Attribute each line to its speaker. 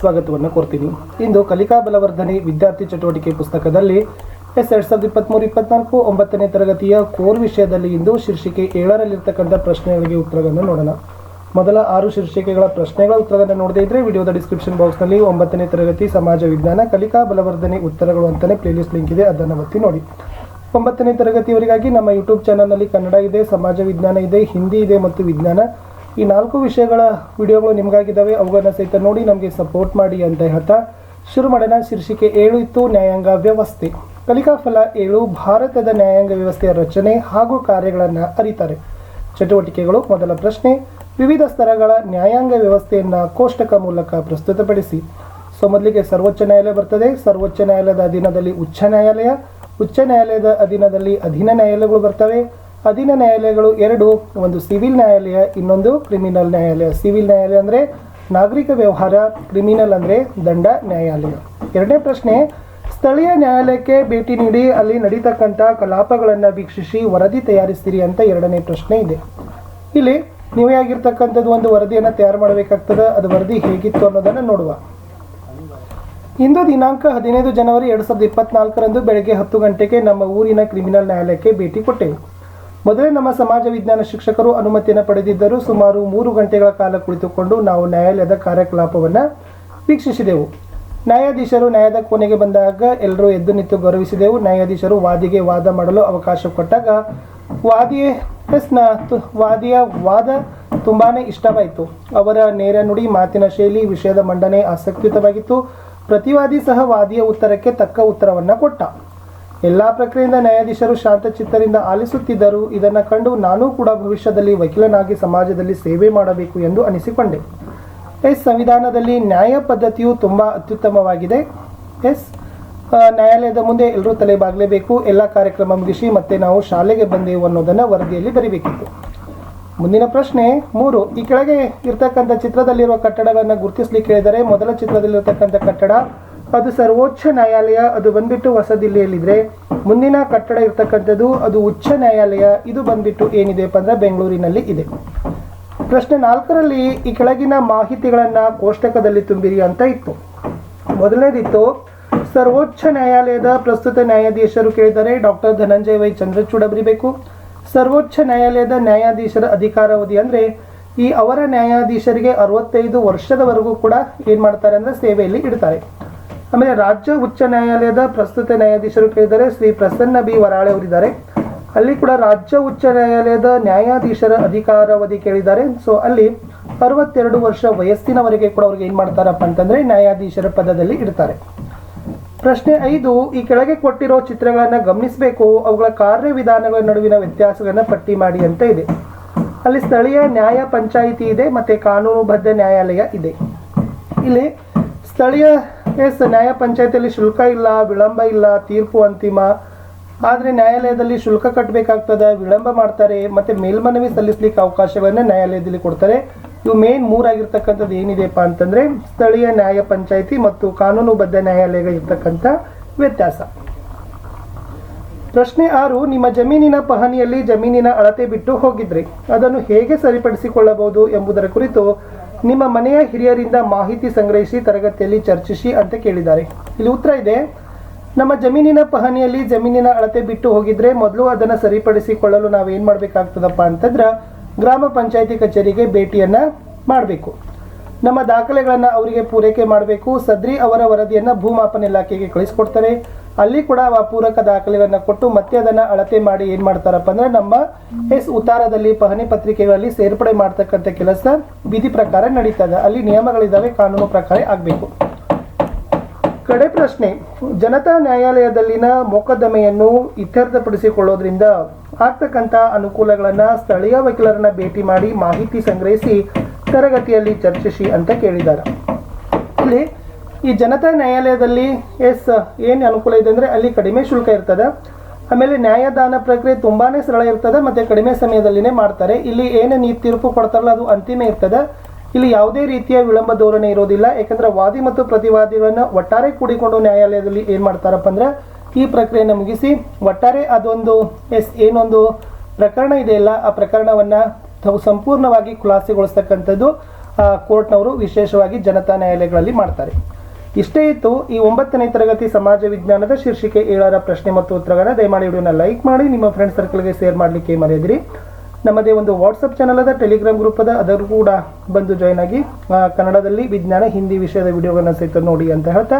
Speaker 1: ಸ್ವಾಗತವನ್ನು ಕೋರ್ತೀನಿ. ಇಂದು ಕಲಿಕಾ ಬಲವರ್ಧನೆ ವಿದ್ಯಾರ್ಥಿ ಚಟುವಟಿಕೆ ಪುಸ್ತಕದಲ್ಲಿ ಎಸ್ ಎರಡ್ ಸಾವಿರದ ಇಪ್ಪತ್ತ್ಮೂರು ಇಪ್ಪತ್ನಾಲ್ಕು, ಒಂಬತ್ತನೇ ತರಗತಿಯ ಕೋರ್ ವಿಷಯದಲ್ಲಿ ಇಂದು ಶೀರ್ಷಿಕೆ ಏಳರಲ್ಲಿರ್ತಕ್ಕಂಥ ಪ್ರಶ್ನೆಗಳಿಗೆ ಉತ್ತರಗಳನ್ನು ನೋಡೋಣ. ಮೊದಲ ಆರು ಶೀರ್ಷಿಕೆಗಳ ಪ್ರಶ್ನೆಗಳ ಉತ್ತರಗಳನ್ನು ನೋಡದೇ ಇದ್ರೆ ವಿಡಿಯೋದ ಡಿಸ್ಕ್ರಿಪ್ಷನ್ ಬಾಕ್ಸ್ನಲ್ಲಿ ಒಂಬತ್ತನೇ ತರಗತಿ ಸಮಾಜ ವಿಜ್ಞಾನ, ಕಲಿಕಾ ಬಲವರ್ಧನೆ ಉತ್ತರಗಳು ಅಂತಲೇ ಪ್ಲೇಲಿಸ್ಟ್ ಲಿಂಕ್ ಇದೆ, ಅದನ್ನು ಒತ್ತಿ ನೋಡಿ. ಒಂಬತ್ತನೇ ತರಗತಿಯವರಿಗಾಗಿ ನಮ್ಮ ಯೂಟ್ಯೂಬ್ ಚಾನಲ್ನಲ್ಲಿ ಕನ್ನಡ ಇದೆ, ಸಮಾಜ ವಿಜ್ಞಾನ ಇದೆ, ಹಿಂದಿ ಇದೆ ಮತ್ತು ವಿಜ್ಞಾನ. ಈ ನಾಲ್ಕು ವಿಷಯಗಳ ವಿಡಿಯೋಗಳು ನಿಮಗಾಗಿದ್ದಾವೆ. ಅವುಗಳನ್ನು ಸಹಿತ ನೋಡಿ ನಮಗೆ ಸಪೋರ್ಟ್ ಮಾಡಿ ಅಂತ ಹೇಳ್ತಾ ಶುರು ಮಾಡೋಣ. ಶೀರ್ಷಿಕೆ ಏಳು ಇತ್ತು, ನ್ಯಾಯಾಂಗ ವ್ಯವಸ್ಥೆ. ಕಲಿಕಾ ಫಲ ಏಳು, ಭಾರತದ ನ್ಯಾಯಾಂಗ ವ್ಯವಸ್ಥೆಯ ರಚನೆ ಹಾಗೂ ಕಾರ್ಯಗಳನ್ನು ಅರಿತಾರೆ. ಚಟುವಟಿಕೆಗಳು, ಮೊದಲ ಪ್ರಶ್ನೆ, ವಿವಿಧ ಸ್ತರಗಳ ನ್ಯಾಯಾಂಗ ವ್ಯವಸ್ಥೆಯನ್ನು ಕೋಷ್ಟಕ ಮೂಲಕ ಪ್ರಸ್ತುತಪಡಿಸಿ. ಸೊ, ಮೊದಲಿಗೆ ಸರ್ವೋಚ್ಚ ನ್ಯಾಯಾಲಯ ಬರ್ತದೆ. ಸರ್ವೋಚ್ಚ ನ್ಯಾಯಾಲಯದ ಅಧೀನದಲ್ಲಿ ಉಚ್ಚ ನ್ಯಾಯಾಲಯ, ಉಚ್ಚ ನ್ಯಾಯಾಲಯದ ಅಧೀನದಲ್ಲಿ ಅಧೀನ ನ್ಯಾಯಾಲಯಗಳು ಬರ್ತವೆ. ಅಧೀನ ನ್ಯಾಯಾಲಯಗಳು ಎರಡು, ಒಂದು ಸಿವಿಲ್ ನ್ಯಾಯಾಲಯ, ಇನ್ನೊಂದು ಕ್ರಿಮಿನಲ್ ನ್ಯಾಯಾಲಯ. ಸಿವಿಲ್ ನ್ಯಾಯಾಲಯ ಅಂದರೆ ನಾಗರಿಕ ವ್ಯವಹಾರ, ಕ್ರಿಮಿನಲ್ ಅಂದರೆ ದಂಡ ನ್ಯಾಯಾಲಯ. ಎರಡನೇ ಪ್ರಶ್ನೆ, ಸ್ಥಳೀಯ ನ್ಯಾಯಾಲಯಕ್ಕೆ ಭೇಟಿ ನೀಡಿ ಅಲ್ಲಿ ನಡೀತಕ್ಕಂಥ ಕಲಾಪಗಳನ್ನು ವೀಕ್ಷಿಸಿ ವರದಿ ತಯಾರಿಸ್ತೀರಿ ಅಂತ ಎರಡನೇ ಪ್ರಶ್ನೆ ಇದೆ. ಇಲ್ಲಿ ನೀವೇ ಆಗಿರ್ತಕ್ಕಂಥದ್ದು ಒಂದು ವರದಿಯನ್ನು ತಯಾರು ಮಾಡಬೇಕಾಗ್ತದೆ, ಅದು ವರದಿ ಹೇಗಿತ್ತು ಅನ್ನೋದನ್ನು ನೋಡುವ. ಇಂದು ದಿನಾಂಕ ಹದಿನೈದು ಜನವರಿ ಎರಡು ಸಾವಿರದ ಇಪ್ಪತ್ನಾಲ್ಕರಂದು ಬೆಳಗ್ಗೆ ಹತ್ತು ಗಂಟೆಗೆ ನಮ್ಮ ಊರಿನ ಕ್ರಿಮಿನಲ್ ನ್ಯಾಯಾಲಯಕ್ಕೆ ಭೇಟಿ ಕೊಟ್ಟೆವು. ಮೊದಲೇ ನಮ್ಮ ಸಮಾಜ ವಿಜ್ಞಾನ ಶಿಕ್ಷಕರು ಅನುಮತಿಯನ್ನು ಪಡೆದಿದ್ದರು ಸುಮಾರು ಮೂರು ಗಂಟೆಗಳ ಕಾಲ ಕುಳಿತುಕೊಂಡು ನಾವು ನ್ಯಾಯಾಲಯದ ಕಾರ್ಯಕಲಾಪವನ್ನು ವೀಕ್ಷಿಸಿದೆವು. ನ್ಯಾಯಾಧೀಶರು ನ್ಯಾಯದ ಕೊನೆಗೆ ಬಂದಾಗ ಎಲ್ಲರೂ ಎದ್ದು ನಿಂತು ಗೌರವಿಸಿದೆವು. ನ್ಯಾಯಾಧೀಶರು ವಾದಿಗೆ ವಾದ ಮಾಡಲು ಅವಕಾಶ ಕೊಟ್ಟಾಗ ವಾದಿ ಎಸ್ನ ವಾದಿಯ ವಾದ ತುಂಬಾ ಇಷ್ಟವಾಯಿತು. ಅವರ ನೇರ ನುಡಿ, ಮಾತಿನ ಶೈಲಿ, ವಿಷಯದ ಮಂಡನೆ ಆಸಕ್ತಿಯುತವಾಗಿತ್ತು. ಪ್ರತಿವಾದಿ ಸಹ ವಾದಿಯ ಉತ್ತರಕ್ಕೆ ತಕ್ಕ ಉತ್ತರವನ್ನು ಕೊಟ್ಟ. ಎಲ್ಲ ಪ್ರಕ್ರಿಯೆಯಿಂದ ನ್ಯಾಯಾಧೀಶರು ಶಾಂತಚಿತ್ತರಿಂದ ಆಲಿಸುತ್ತಿದ್ದರು ಇದನ್ನು ಕಂಡು ನಾನೂ ಕೂಡ ಭವಿಷ್ಯದಲ್ಲಿ ವಕೀಲನಾಗಿ ಸಮಾಜದಲ್ಲಿ ಸೇವೆ ಮಾಡಬೇಕು ಎಂದು ಅನಿಸಿಕೊಂಡೆ. ಎಸ್, ಸಂವಿಧಾನದಲ್ಲಿ ನ್ಯಾಯ ಪದ್ಧತಿಯು ತುಂಬ ಅತ್ಯುತ್ತಮವಾಗಿದೆ. ಎಸ್ ನ್ಯಾಯಾಲಯದ ಮುಂದೆ ಎಲ್ಲರೂ ತಲೆ ಬಾಗಲೇಬೇಕು ಎಲ್ಲ ಕಾರ್ಯಕ್ರಮ ಮುಗಿಸಿ ಮತ್ತೆ ನಾವು ಶಾಲೆಗೆ ಬಂದೆವು ಅನ್ನೋದನ್ನು ವರದಿಯಲ್ಲಿ ಬರೀಬೇಕಿತ್ತು. ಮುಂದಿನ ಪ್ರಶ್ನೆ ಮೂರು. ಈ ಕೆಳಗೆ ಇರ್ತಕ್ಕಂಥ ಚಿತ್ರದಲ್ಲಿರುವ ಕಟ್ಟಡಗಳನ್ನು ಗುರುತಿಸಲಿಕ್ಕೆ ಹೇಳಿದರೆ ಮೊದಲ ಚಿತ್ರದಲ್ಲಿರ್ತಕ್ಕಂಥ ಕಟ್ಟಡ ಅದು ಸರ್ವೋಚ್ಚ ನ್ಯಾಯಾಲಯ, ಅದು ಬಂದ್ಬಿಟ್ಟು ಹೊಸದಿಲ್ಲಿಯಲ್ಲಿದ್ರೆ. ಮುಂದಿನ ಕಟ್ಟಡ ಇರ್ತಕ್ಕಂಥದ್ದು ಅದು ಉಚ್ಚ ನ್ಯಾಯಾಲಯ, ಇದು ಬಂದ್ಬಿಟ್ಟು ಏನಿದೆಪ್ಪ ಅಂದ್ರೆ ಬೆಂಗಳೂರಿನಲ್ಲಿ ಇದೆ. ಪ್ರಶ್ನೆ ನಾಲ್ಕರಲ್ಲಿ ಈ ಕೆಳಗಿನ ಮಾಹಿತಿಗಳನ್ನು ಕೋಷ್ಟಕದಲ್ಲಿ ತುಂಬಿರಿ ಅಂತ ಇತ್ತು. ಮೊದಲನೇದಿತ್ತು, ಸರ್ವೋಚ್ಚ ನ್ಯಾಯಾಲಯದ ಪ್ರಸ್ತುತ ನ್ಯಾಯಾಧೀಶರು ಕೇಳಿದರೆ ಡಾಕ್ಟರ್ ಧನಂಜಯ ವೈ ಚಂದ್ರಚೂಡ್ ಬರೀಬೇಕು ಸರ್ವೋಚ್ಚ ನ್ಯಾಯಾಲಯದ ನ್ಯಾಯಾಧೀಶರ ಅಧಿಕಾರಾವಧಿ ಅಂದರೆ ಈ ಅವರ ನ್ಯಾಯಾಧೀಶರಿಗೆ ಅರವತ್ತೈದು ವರ್ಷದವರೆಗೂ ಕೂಡ ಏನು ಮಾಡ್ತಾರೆ ಅಂದ್ರೆ ಸೇವೆಯಲ್ಲಿ ಇಡ್ತಾರೆ. ಆಮೇಲೆ ರಾಜ್ಯ ಉಚ್ಚ ನ್ಯಾಯಾಲಯದ ಪ್ರಸ್ತುತ ನ್ಯಾಯಾಧೀಶರು ಕೇಳಿದರೆ ಶ್ರೀ ಪ್ರಸನ್ನ ಬಿ ವರಾಳೆ ಅವರಿದ್ದಾರೆ. ಅಲ್ಲಿ ಕೂಡ ರಾಜ್ಯ ಉಚ್ಚ ನ್ಯಾಯಾಲಯದ ನ್ಯಾಯಾಧೀಶರ ಅಧಿಕಾರಾವಧಿ ಕೇಳಿದ್ದಾರೆ. ಸೊ ಅಲ್ಲಿ ಅರವತ್ತೆರಡು ವರ್ಷ ವಯಸ್ಸಿನವರೆಗೆ ಕೂಡ ಅವ್ರಿಗೆ ಏನು ಮಾಡ್ತಾರಪ್ಪ ಅಂತಂದ್ರೆ ನ್ಯಾಯಾಧೀಶರ ಪದದಲ್ಲಿ ಇಡ್ತಾರೆ. ಪ್ರಶ್ನೆ ಐದು, ಈ ಕೆಳಗೆ ಕೊಟ್ಟಿರೋ ಚಿತ್ರಗಳನ್ನು ಗಮನಿಸಬೇಕು. ಅವುಗಳ ಕಾರ್ಯವಿಧಾನಗಳ ನಡುವಿನ ವ್ಯತ್ಯಾಸಗಳನ್ನು ಪಟ್ಟಿ ಮಾಡಿ ಅಂತ ಇದೆ. ಅಲ್ಲಿ ಸ್ಥಳೀಯ ನ್ಯಾಯ ಪಂಚಾಯಿತಿ ಇದೆ, ಮತ್ತೆ ಕಾನೂನುಬದ್ಧ ನ್ಯಾಯಾಲಯ ಇದೆ. ಇಲ್ಲಿ ಸ್ಥಳೀಯ ಎಸ್ ನ್ಯಾಯ ಪಂಚಾಯತಿಯಲ್ಲಿ ಶುಲ್ಕ ಇಲ್ಲ, ವಿಳಂಬ ಇಲ್ಲ, ತೀರ್ಪು ಅಂತಿಮ. ಆದರೆ ನ್ಯಾಯಾಲಯದಲ್ಲಿ ಶುಲ್ಕ ಕಟ್ಟಬೇಕಾಗ್ತದೆ ವಿಳಂಬ ಮಾಡ್ತಾರೆ, ಮತ್ತೆ ಮೇಲ್ಮನವಿ ಸಲ್ಲಿಸಲಿಕ್ಕೆ ಅವಕಾಶವನ್ನು ನ್ಯಾಯಾಲಯದಲ್ಲಿ ಕೊಡ್ತಾರೆ. ಇವು ಮೇನ್ ಮೂರಾಗಿರ್ತಕ್ಕಂಥದ್ದು ಏನಿದೆಪ್ಪ ಅಂತಂದ್ರೆ ಸ್ಥಳೀಯ ನ್ಯಾಯ ಪಂಚಾಯಿತಿ ಮತ್ತು ಕಾನೂನುಬದ್ಧ ನ್ಯಾಯಾಲಯ ಇರ್ತಕ್ಕಂಥ ವ್ಯತ್ಯಾಸ. ಪ್ರಶ್ನೆ ಆರು, ನಿಮ್ಮ ಜಮೀನಿನ ಪಹಣಿಯಲ್ಲಿ ಜಮೀನಿನ ಅಳತೆ ಬಿಟ್ಟು ಹೋಗಿದ್ರಿ. ಅದನ್ನು ಹೇಗೆ ಸರಿಪಡಿಸಿಕೊಳ್ಳಬಹುದು ಎಂಬುದರ ಕುರಿತು ನಿಮ್ಮ ಮನೆಯ ಹಿರಿಯರಿಂದ ಮಾಹಿತಿ ಸಂಗ್ರಹಿಸಿ ತರಗತಿಯಲ್ಲಿ ಚರ್ಚಿಸಿ ಅಂತ ಕೇಳಿದ್ದಾರೆ. ಇಲ್ಲಿ ಉತ್ತರ ಇದೆ. ನಮ್ಮ ಜಮೀನಿನ ಪಹಣಿಯಲ್ಲಿ ಜಮೀನಿನ ಅಳತೆ ಬಿಟ್ಟು ಹೋಗಿದ್ರೆ ಮೊದಲು ಅದನ್ನು ಸರಿಪಡಿಸಿಕೊಳ್ಳಲು ನಾವು ನಾವೇನು ಮಾಡಬೇಕಾಗ್ತದಪ್ಪ ಅಂತಂದ್ರೆ ಗ್ರಾಮ ಪಂಚಾಯತಿ ಕಚೇರಿಗೆ ಭೇಟಿಯನ್ನು ಮಾಡಬೇಕು. ನಮ್ಮ ದಾಖಲೆಗಳನ್ನು ಅವರಿಗೆ ಪೂರೈಕೆ ಮಾಡಬೇಕು. ಸದ್ರಿ ಅವರ ವರದಿಯನ್ನು ಭೂಮಾಪನ ಇಲಾಖೆಗೆ ಕಳಿಸ್ಕೊಡ್ತಾರೆ. ಅಲ್ಲಿ ಕೂಡ ಆ ಪೂರಕ ದಾಖಲೆಗಳನ್ನ ಕೊಟ್ಟು ಮತ್ತೆ ಅದನ್ನ ಅಳತೆ ಮಾಡಿ ಏನು ಮಾಡ್ತಾರಪ್ಪ ಅಂದ್ರೆ ನಮ್ಮ ಎಸ್ ಉತ್ತಾರದಲ್ಲಿ ಪಹಣಿ ಪತ್ರಿಕೆಗಳಲ್ಲಿ ಸೇರ್ಪಡೆ ಮಾಡ್ತಕ್ಕಂಥ ಕೆಲಸ ವಿಧಿ ಪ್ರಕಾರ ನಡೀತದೆ ಅಲ್ಲಿ ನಿಯಮಗಳಿದ್ದಾವೆ ಕಾನೂನು ಪ್ರಕಾರ ಆಗಬೇಕು. ಕಡೆ ಪ್ರಶ್ನೆ, ಜನತಾ ನ್ಯಾಯಾಲಯದಲ್ಲಿನ ಮೊಕದ್ದಮೆಯನ್ನು ಇತ್ಯರ್ಥಪಡಿಸಿಕೊಳ್ಳೋದ್ರಿಂದ ಆಗ್ತಕ್ಕಂಥ ಅನುಕೂಲಗಳನ್ನು ಸ್ಥಳೀಯ ವಕೀಲರನ್ನ ಭೇಟಿ ಮಾಡಿ ಮಾಹಿತಿ ಸಂಗ್ರಹಿಸಿ ತರಗತಿಯಲ್ಲಿ ಚರ್ಚಿಸಿ ಅಂತ ಕೇಳಿದ್ದಾರೆ. ಇಲ್ಲಿ ಈ ಜನತಾ ನ್ಯಾಯಾಲಯದಲ್ಲಿ ಎಸ್, ಏನು ಅನುಕೂಲ ಇದೆ ಅಂದರೆ ಅಲ್ಲಿ ಕಡಿಮೆ ಶುಲ್ಕ ಇರ್ತದೆ. ಆಮೇಲೆ ನ್ಯಾಯದಾನ ಪ್ರಕ್ರಿಯೆ ತುಂಬಾ ಸರಳ ಇರ್ತದೆ, ಮತ್ತು ಕಡಿಮೆ ಸಮಯದಲ್ಲಿನೇ ಮಾಡ್ತಾರೆ. ಇಲ್ಲಿ ಏನು ನೀ ತೀರ್ಪು ಕೊಡ್ತಾರಲ್ಲ, ಅದು ಅಂತಿಮ ಇರ್ತದೆ. ಇಲ್ಲಿ ಯಾವುದೇ ರೀತಿಯ ವಿಳಂಬ ಧೋರಣೆ ಇರೋದಿಲ್ಲ. ಯಾಕಂದರೆ ವಾದಿ ಮತ್ತು ಪ್ರತಿವಾದಿಗಳನ್ನು ಒಟ್ಟಾರೆ ಕೂಡಿಕೊಂಡು ನ್ಯಾಯಾಲಯದಲ್ಲಿ ಏನು ಮಾಡ್ತಾರಪ್ಪ ಅಂದ್ರೆ, ಈ ಪ್ರಕ್ರಿಯೆಯನ್ನು ಮುಗಿಸಿ ಒಟ್ಟಾರೆ ಅದೊಂದು, ಎಸ್, ಏನೊಂದು ಪ್ರಕರಣ ಇದೆಯಲ್ಲ ಆ ಪ್ರಕರಣವನ್ನು ತಾವು ಸಂಪೂರ್ಣವಾಗಿ ಖುಲಾಸೆಗೊಳಿಸ್ತಕ್ಕಂಥದ್ದು ಕೋರ್ಟ್ನವರು ವಿಶೇಷವಾಗಿ ಜನತಾ ನ್ಯಾಯಾಲಯಗಳಲ್ಲಿ ಮಾಡ್ತಾರೆ. ಇಷ್ಟೇ ಇತ್ತು ಈ ಒಂಬತ್ತನೇ ತರಗತಿ ಸಮಾಜ ವಿಜ್ಞಾನದ ಶೀರ್ಷಿಕೆ ಏಳರ ಪ್ರಶ್ನೆ ಮತ್ತು ಉತ್ತರಗಳನ್ನ ದಯಮಾಡಿ ವಿಡಿಯೋನ ಲೈಕ್ ಮಾಡಿ, ನಿಮ್ಮ ಫ್ರೆಂಡ್ ಸರ್ಕಲ್ಗೆ ಶೇರ್ ಮಾಡಲಿಕ್ಕೆ ಮರೆಯದಿರಿ. ನಮ್ಮದೇ ಒಂದು ವಾಟ್ಸಪ್ ಚಾನಲ್ ಅದ ಟೆಲಿಗ್ರಾಮ್ ಗ್ರೂಪ್ ಅದ, ಅದರ ಕೂಡ ಬಂದು ಜಾಯ್ನ್ ಆಗಿ ಕನ್ನಡದಲ್ಲಿ ವಿಜ್ಞಾನ, ಹಿಂದಿ ವಿಷಯದ ವಿಡಿಯೋಗಳನ್ನು ಸಹಿತ ನೋಡಿ ಅಂತ ಹೇಳ್ತಾ